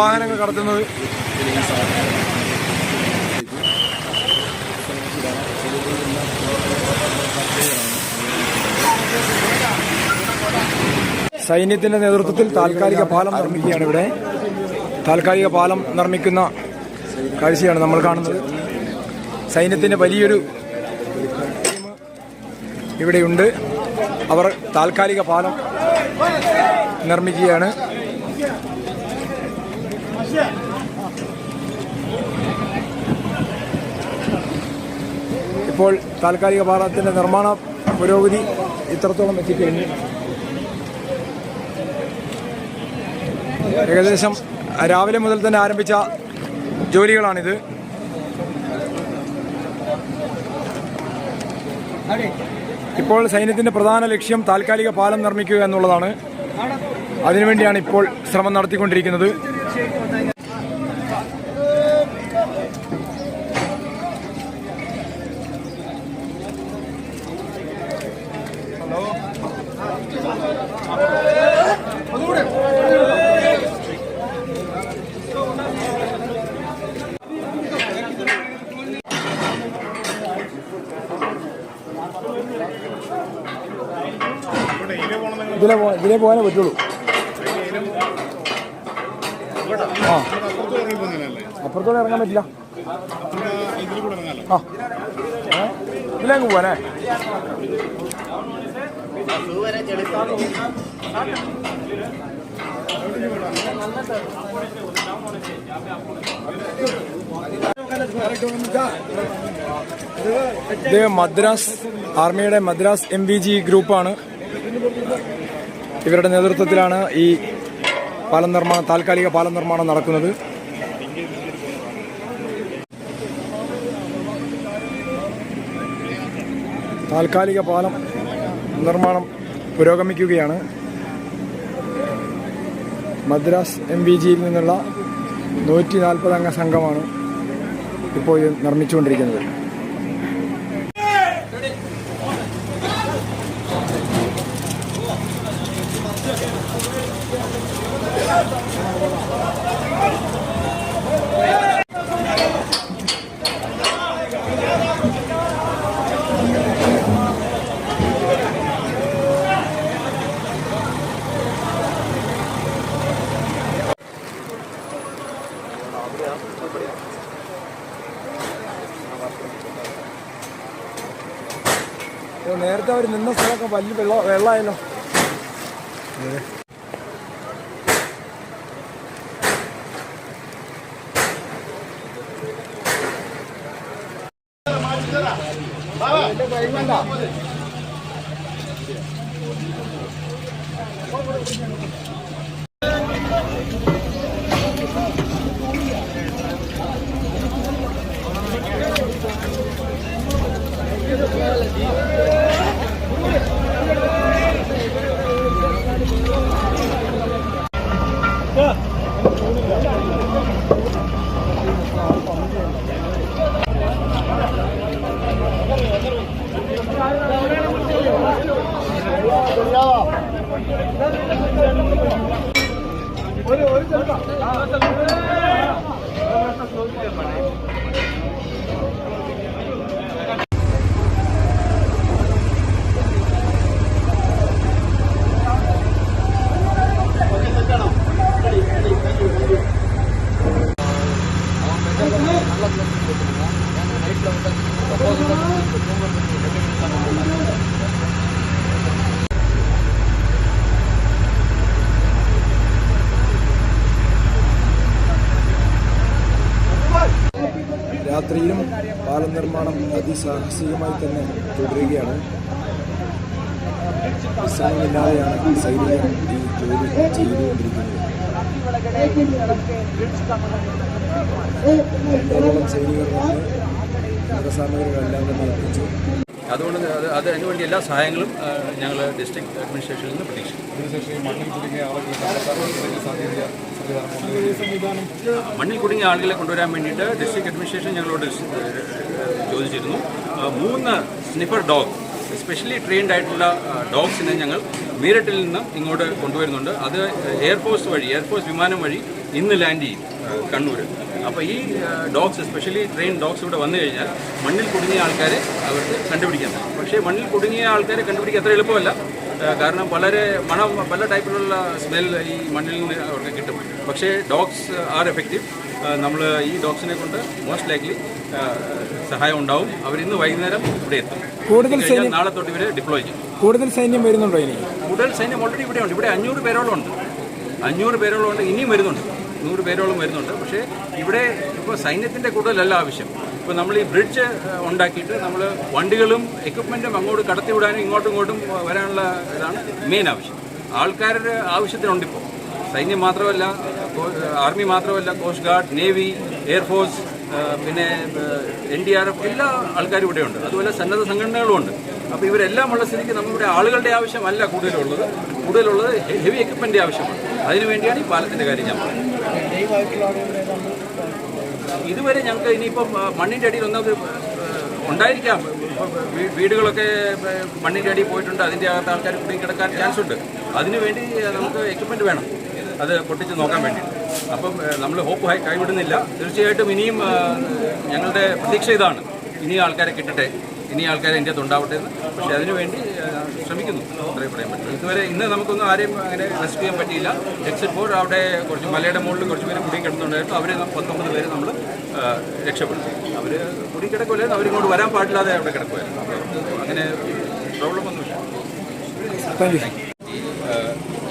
വാഹനങ്ങൾ കടത്തുന്നത്. സൈന്യത്തിന്റെ നേതൃത്വത്തിൽ താൽക്കാലിക പാലം നിർമ്മിക്കുകയാണ് ഇവിടെ. താൽക്കാലിക പാലം നിർമ്മിക്കുന്ന കാഴ്ചയാണ് നമ്മൾ കാണുന്നത്. സൈന്യത്തിന്റെ വലിയൊരു ഇവിടെയുണ്ട്. അവർ താൽക്കാലിക പാലം നിർമ്മിക്കുകയാണ്. ഇപ്പോൾ താൽക്കാലിക പാലത്തിന്റെ നിർമ്മാണ പുരോഗതി ഇത്രത്തോളം എത്തിക്കഴിഞ്ഞു. ഏകദേശം രാവിലെ മുതൽ തന്നെ ആരംഭിച്ച ജോലികളാണിത്. ഇപ്പോൾ സൈന്യത്തിന്റെ പ്രധാന ലക്ഷ്യം താൽക്കാലിക പാലം നിർമ്മിക്കുക എന്നുള്ളതാണ്. അതിനുവേണ്ടിയാണ് ഇപ്പോൾ ശ്രമം നടത്തിക്കൊണ്ടിരിക്കുന്നത്. ഇതിലെ ഇതിലെ പോകാനേ പറ്റുള്ളൂ. ആ. അപ്പുറത്തോടെ ഇറങ്ങാൻ പറ്റില്ല. ആ? ഇതിലേക്ക് പോവാനേ? ഇത് മദ്രാസ് ആർമിയുടെ മദ്രാസ് എം വി ജി ഗ്രൂപ്പാണ് ഇവരുടെ നേതൃത്വത്തിലാണ് ഈ പാലം നിർമ്മാണം താൽക്കാലിക പാലം നിർമ്മാണം നടക്കുന്നത്. താൽക്കാലിക പാലം നിർമ്മാണം പുരോഗമിക്കുകയാണ്. മദ്രാസ് എം വി ജിയിൽ നിന്നുള്ള നൂറ്റി നാൽപ്പത് അംഗ സംഘമാണ് ഇപ്പോൾ നിർമ്മിച്ചുകൊണ്ടിരിക്കുന്നത്. നേരത്തെ അവർ നിന്ന സ്ഥലമൊക്കെ വലിയ വെള്ളം വെള്ളമായല്ലോ. Đây đây. ഒരു ഒരു ചെറുപ്പം രാത്രിയിലും പാലം നിർമ്മാണം അതിസാഹസികമായി തന്നെ തുടരുകയാണ്. വിശ്രമമില്ലാതെയാണ് സൈനികർ ഈ ജോലി ചെയ്തുകൊണ്ടിരിക്കുന്നത്. രണ്ടോളം സൈനികർ വന്ന് മൃഗസാമഗ്രികളെല്ലാം തന്നെ എത്തിച്ചു. അതുകൊണ്ട് അത് അത് അതിനുവേണ്ടി എല്ലാ സഹായങ്ങളും ഞങ്ങൾ ഡിസ്ട്രിക്ട് അഡ്മിനിസ്ട്രേഷനിൽ നിന്ന് പ്രതീക്ഷിക്കും മണ്ണിൽ കുടുങ്ങിയ ആളുകളെ കൊണ്ടുവരാൻ വേണ്ടിയിട്ട് ഡിസ്ട്രിക്ട് അഡ്മിനിസ്ട്രേഷൻ ഞങ്ങളോട് ചോദിച്ചിരുന്നു. മൂന്ന് സ്നിഫർ ഡോഗ് സ്പെഷ്യലി ട്രെയിൻഡ് ആയിട്ടുള്ള ഡോഗ്സിനെ ഞങ്ങൾ മീററ്റിൽ നിന്ന് ഇങ്ങോട്ട് കൊണ്ടുവരുന്നുണ്ട്. അത് എയർഫോഴ്സ് വഴി എയർഫോഴ്സ് വിമാനം വഴി ഇന്ന് ലാൻഡ് ചെയ്യും കണ്ണൂർ അപ്പോൾ ഈ ഡോഗ്സ് സ്പെഷ്യലി ട്രെയിൻ ഡോഗ്സ് ഇവിടെ വന്നു കഴിഞ്ഞാൽ മണ്ണിൽ കുടുങ്ങിയ ആൾക്കാരെ അവർക്ക് കണ്ടുപിടിക്കാൻ പക്ഷേ മണ്ണിൽ കുടുങ്ങിയ ആൾക്കാരെ കണ്ടുപിടിക്കാൻ അത്ര എളുപ്പമല്ല. കാരണം വളരെ മണം പല ടൈപ്പിലുള്ള സ്മെൽ ഈ മണ്ണിൽ നിന്ന് അവർക്ക് കിട്ടും. പക്ഷേ ഡോഗ്സ് ആർ എഫക്റ്റീവ് നമ്മൾ ഈ ഡോഗ്സിനെ കൊണ്ട് മോസ്റ്റ് ലൈക്ലി സഹായം ഉണ്ടാവും. അവർ ഇന്ന് വൈകുന്നേരം ഇവിടെ എത്തും. കൂടുതൽ സൈന്യം നാളെ തൊട്ട് ഇവരെ ഡിപ്ലോയ് ചെയ്യും. കൂടുതൽ സൈന്യം വരുന്നുണ്ടോ ഇനി? കൂടുതൽ സൈന്യം ഓൾറെഡി ഇവിടെ ഉണ്ട്. ഇവിടെ അഞ്ഞൂറ് പേരോളം ഉണ്ട് അഞ്ഞൂറ് പേരോളം ഉണ്ട്. ഇനിയും വരുന്നുണ്ട്. നൂറ് പേരോളം വരുന്നുണ്ട്. പക്ഷേ ഇവിടെ ഇപ്പോൾ സൈന്യത്തിന്റെ കൂടുതലല്ല ആവശ്യം. ഇപ്പോൾ നമ്മൾ ഈ ബ്രിഡ്ജ് ഉണ്ടാക്കിയിട്ട് നമ്മൾ വണ്ടികളും എക്യുപ്മെന്റും അങ്ങോട്ട് കടത്തിവിടാനും ഇങ്ങോട്ടും ഇങ്ങോട്ടും വരാനുള്ള ഇതാണ് മെയിൻ ആവശ്യം. ആൾക്കാരുടെ ആവശ്യത്തിനുണ്ടിപ്പോൾ സൈന്യം മാത്രമല്ല ആർമി മാത്രമല്ല coast guard navy air force പിന്നെ എൻ ഡി ആർ എഫ് എല്ലാ ആൾക്കാരും ഇവിടെയുണ്ട്. അതുപോലെ സന്നദ്ധ സംഘടനകളും ഉണ്ട്. അപ്പോൾ ഇവരെല്ലാം ഉള്ള സ്ഥിതിക്ക് നമ്മുടെ ആളുകളുടെ ആവശ്യമല്ല കൂടുതലുള്ളത്. കൂടുതലുള്ളത് ഹെവി എക്യുപ്മെന്റ് ആവശ്യമാണ്. അതിനുവേണ്ടിയാണ് ഈ പാലത്തിന്റെ കാര്യം ഞാൻ പറഞ്ഞത്. ഇതുവരെ ഞങ്ങൾക്ക് ഇനിയിപ്പം മണ്ണിന്റെ അടിയിൽ ഒന്നത് ഉണ്ടായിരിക്കാം. വീടുകളൊക്കെ മണ്ണിന്റെ അടിയിൽ പോയിട്ടുണ്ട്. അതിന്റെ അകത്ത് ആൾക്കാർ കുടുങ്ങിക്കിടക്കാൻ കിടക്കാൻ ചാൻസ് ഉണ്ട്. അതിനുവേണ്ടി നമുക്ക് എക്യുപ്മെന്റ് വേണം. അത് പൊട്ടിച്ച് നോക്കാൻ വേണ്ടി. അപ്പം നമ്മൾ ഹോപ്പ് ഹൈ കൈവിടുന്നില്ല. തീർച്ചയായിട്ടും ഇനിയും ഞങ്ങളുടെ പ്രതീക്ഷ ഇതാണ്. ഇനി ആൾക്കാരെ കിട്ടട്ടെ. ഇനി ആൾക്കാരെ എന്റെ ഉണ്ടാവട്ടെ എന്ന്. പക്ഷേ അതിനുവേണ്ടി ശ്രമിക്കുന്നു. അത്രയും പറയാൻ പറ്റും ഇതുവരെ ഇന്ന് നമുക്കൊന്നും ആരെയും അങ്ങനെ റെസ്ക്യൂ ചെയ്യാൻ പറ്റിയില്ല. എക്സിറ്റ് പോർ അവിടെ കുറച്ച് മലയുടെ മുകളിൽ കുറച്ച് പേര് കുടിയും കിടന്നുണ്ടായിരുന്നു. അവരെ പത്തൊമ്പത് പേര് നമ്മൾ രക്ഷപ്പെടുത്തി അവർ കുടി അവർ അവരിങ്ങോട്ട് വരാൻ പാടില്ലാതെ അവിടെ കിടക്കുമായിരുന്നു അങ്ങനെ പ്രോബ്ലം ഒന്നുമില്ല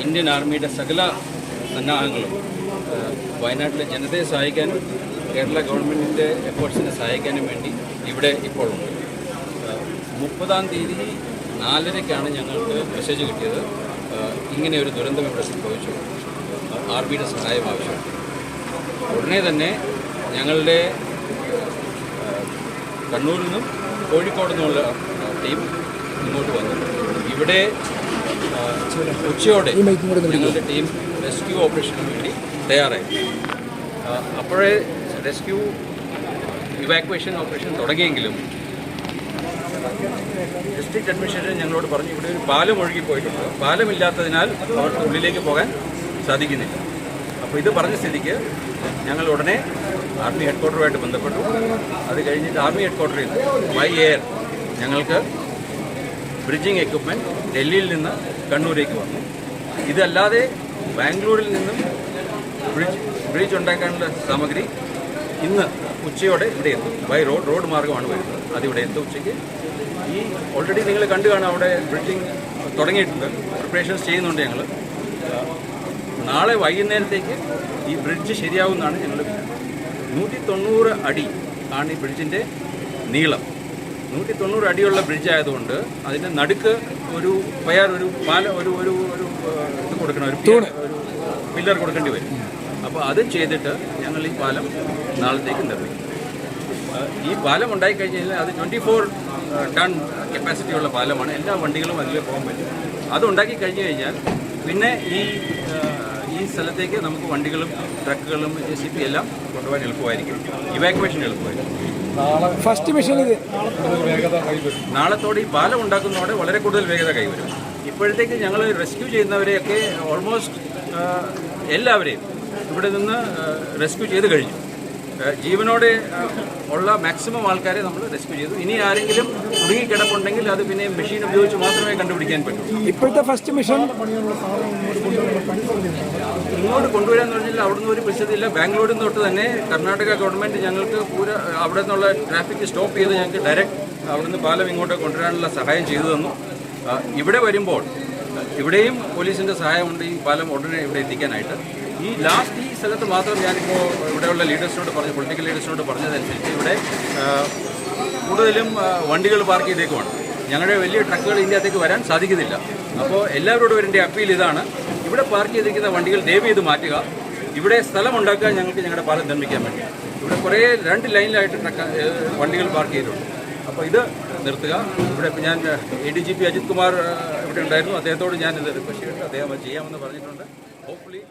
ഇന്ത്യൻ ആർമിയുടെ സകല സന്നാഹങ്ങളും വയനാട്ടിലെ ജനതയെ സഹായിക്കാനും കേരള ഗവൺമെന്റിന്റെ എഫേർട്സിനെ സഹായിക്കാനും വേണ്ടി ഇവിടെ ഇപ്പോഴുണ്ട്. മുപ്പതാം തീയതി നാലരയ്ക്കാണ് ഞങ്ങൾക്ക് മെസ്സേജ് കിട്ടിയത്. ഇങ്ങനെ ഒരു ദുരന്തം ഇവിടെ സംഭവിച്ചു. ആർമിയുടെ സഹായം ആവശ്യമാണ് ഉടനെ തന്നെ ഞങ്ങളുടെ കണ്ണൂരിൽ നിന്നും കോഴിക്കോട് നിന്നുള്ള ടീം ഇങ്ങോട്ട് വന്നു. ഇവിടെ ഉച്ചയോടെ ഞങ്ങളുടെ ടീം റെസ്ക്യൂ ഓപ്പറേഷന് വേണ്ടി തയ്യാറായി. അപ്പോഴേ റെസ്ക്യൂ ഇവാക്വേഷൻ ഓപ്പറേഷൻ തുടങ്ങിയെങ്കിലും ഡിസ്ട്രിക്ട് അഡ്മിനിസ്ട്രേഷൻ ഞങ്ങളോട് പറഞ്ഞു ഇവിടെ ഒരു പാലം ഒഴുകി പോയിട്ടുണ്ട്. പാലമില്ലാത്തതിനാൽ അവർക്ക് ഉള്ളിലേക്ക് പോകാൻ സാധിക്കുന്നില്ല. അപ്പോൾ ഇത് പറഞ്ഞ സ്ഥിതിക്ക് ഞങ്ങൾ ഉടനെ ആർമി ഹെഡ് ക്വാർട്ടറുമായിട്ട് ബന്ധപ്പെട്ടു. അത് കഴിഞ്ഞിട്ട് ആർമി ഹെഡ് ക്വാർട്ടറിൽ നിന്ന് ബൈ എയർ ഞങ്ങൾക്ക് ബ്രിഡ്ജിങ് എക്യുപ്മെന്റ് ഡൽഹിയിൽ നിന്ന് കണ്ണൂരേക്ക് വന്നു. ഇതല്ലാതെ ബാംഗ്ലൂരിൽ നിന്നും ബ്രിഡ്ജ് ബ്രിഡ്ജ് ഉണ്ടാക്കാനുള്ള സാമഗ്രി ഇന്ന് ഉച്ചയോടെ ഇവിടെ എത്തും. ബൈ റോഡ് റോഡ് മാർഗമാണ് വരുന്നത്. അതിവിടെ എത്തും ഉച്ചയ്ക്ക്. ഈ ഓൾറെഡി നിങ്ങൾ കണ്ടു കാണാം അവിടെ ബ്രിഡ്ജിങ് തുടങ്ങിയിട്ടുണ്ട്. പ്രിപ്പറേഷൻസ് ചെയ്യുന്നുണ്ട് ഞങ്ങൾ നാളെ വൈകുന്നേരത്തേക്ക് ഈ ബ്രിഡ്ജ് ശരിയാവുമെന്നാണ് ഞങ്ങൾ നൂറ്റി തൊണ്ണൂറ് അടി ആണ് ഈ ബ്രിഡ്ജിന്റെ നീളം. നൂറ്റി തൊണ്ണൂറ് അടിയുള്ള ബ്രിഡ്ജ് ആയതുകൊണ്ട് അതിന്റെ നടുക്ക് ഒരു പയർ ഒരു പാല ഒരു ഒരു ഒരു ഇത് കൊടുക്കണം ഒരു പില്ലർ കൊടുക്കേണ്ടി വരും. അപ്പോൾ അത് ചെയ്തിട്ട് ഞങ്ങൾ ഈ പാലം നാളത്തേക്ക് നിർമ്മിക്കും. ഈ പാലം ഉണ്ടായി കഴിഞ്ഞാൽ അത് ട്വന്റി ഫോർ ടൺ കപ്പാസിറ്റി ഉള്ള പാലമാണ്. എല്ലാ വണ്ടികളും അതിൽ പോകാൻ പറ്റും. അത് ഉണ്ടാക്കി കഴിഞ്ഞു കഴിഞ്ഞാൽ പിന്നെ ഈ ഈ സ്ഥലത്തേക്ക് നമുക്ക് വണ്ടികളും ട്രക്കുകളും ജെ സി പി എല്ലാം കൊണ്ടുപോകാൻ എളുപ്പമായിരിക്കും. ഇവാക്വേഷൻ എളുപ്പമായിരിക്കും. ഫസ്റ്റ് മിഷൻ ഇത്. നാളത്തോടെ ഈ പാലം ഉണ്ടാക്കുന്നതോടെ വളരെ കൂടുതൽ വേഗത കൈവരും. ഇപ്പോഴത്തേക്ക് ഞങ്ങൾ റെസ്ക്യൂ ചെയ്യുന്നവരെയൊക്കെ ഓൾമോസ്റ്റ് എല്ലാവരെയും ഇവിടെ നിന്ന് റെസ്ക്യൂ ചെയ്ത് കഴിഞ്ഞു. ജീവനോടെ ഉള്ള മാക്സിമം ആൾക്കാരെ നമ്മൾ റെസ്ക്യൂ ചെയ്തു. ഇനി ആരെങ്കിലും കുടുങ്ങിക്കിടപ്പുണ്ടെങ്കിൽ അത് പിന്നെ മെഷീൻ ഉപയോഗിച്ച് മാത്രമേ കണ്ടുപിടിക്കാൻ പറ്റൂ. ഇപ്പോഴത്തെ ഫസ്റ്റ് മിഷൻ ഇങ്ങോട്ട് കൊണ്ടുവരാന്ന് പറഞ്ഞാൽ അവിടുന്ന് ഒരു പ്രശ്നത്തില്ല ബാംഗ്ലൂരിൽ നിന്ന് തൊട്ട് തന്നെ കർണാടക ഗവൺമെന്റ് ഞങ്ങൾക്ക് പൂര അവിടെ നിന്നുള്ള ട്രാഫിക് സ്റ്റോപ്പ് ചെയ്ത് ഞങ്ങൾക്ക് ഡയറക്റ്റ് അവിടുന്ന് പാലം ഇങ്ങോട്ട് കൊണ്ടുവരാനുള്ള സഹായം ചെയ്തു തന്നു. ഇവിടെ വരുമ്പോൾ ഇവിടെയും പോലീസിന്റെ സഹായമുണ്ട് ഈ പാലം ഉടനെ ഇവിടെ എത്തിക്കാനായിട്ട്. ഈ ലാസ്റ്റ് ഈ സ്ഥലത്ത് മാത്രം ഞാനിപ്പോൾ ഇവിടെയുള്ള ലീഡേഴ്സിനോട് പറഞ്ഞു പൊളിറ്റിക്കൽ ലീഡേഴ്സിനോട് പറഞ്ഞതനുസരിച്ച് ഇവിടെ കൂടുതലും വണ്ടികൾ പാർക്ക് ചെയ്തേക്കുമാണ് ഞങ്ങളുടെ വലിയ ട്രക്കുകൾ ഇതിനകത്തേക്ക് വരാൻ സാധിക്കുന്നില്ല. അപ്പോൾ എല്ലാവരോടും എന്റെ അപ്പീൽ ഇതാണ്. ഇവിടെ പാർക്ക് ചെയ്തിരിക്കുന്ന വണ്ടികൾ ദയവ് ചെയ്ത് മാറ്റുക. ഇവിടെ സ്ഥലം ഉണ്ടാക്കാൻ ഞങ്ങൾക്ക് ഞങ്ങളുടെ പാലം നിർമ്മിക്കാൻ വേണ്ടി. ഇവിടെ കുറേ രണ്ട് ലൈനിലായിട്ട് ട്രക്ക് വണ്ടികൾ പാർക്ക് ചെയ്തിട്ടുണ്ട്. അപ്പോൾ ഇത് നിർത്തുക. ഇവിടെ ഞാൻ A D G P Ajith Kumar ഇവിടെ ഉണ്ടായിരുന്നു. അദ്ദേഹത്തോട് ഞാൻ ഇത് റിക്വസ്റ്റ് ചെയ്തിട്ട് അദ്ദേഹം ചെയ്യാമെന്ന് പറഞ്ഞിട്ടുണ്ട്. ഹോപ്പ്ഫുള്ളി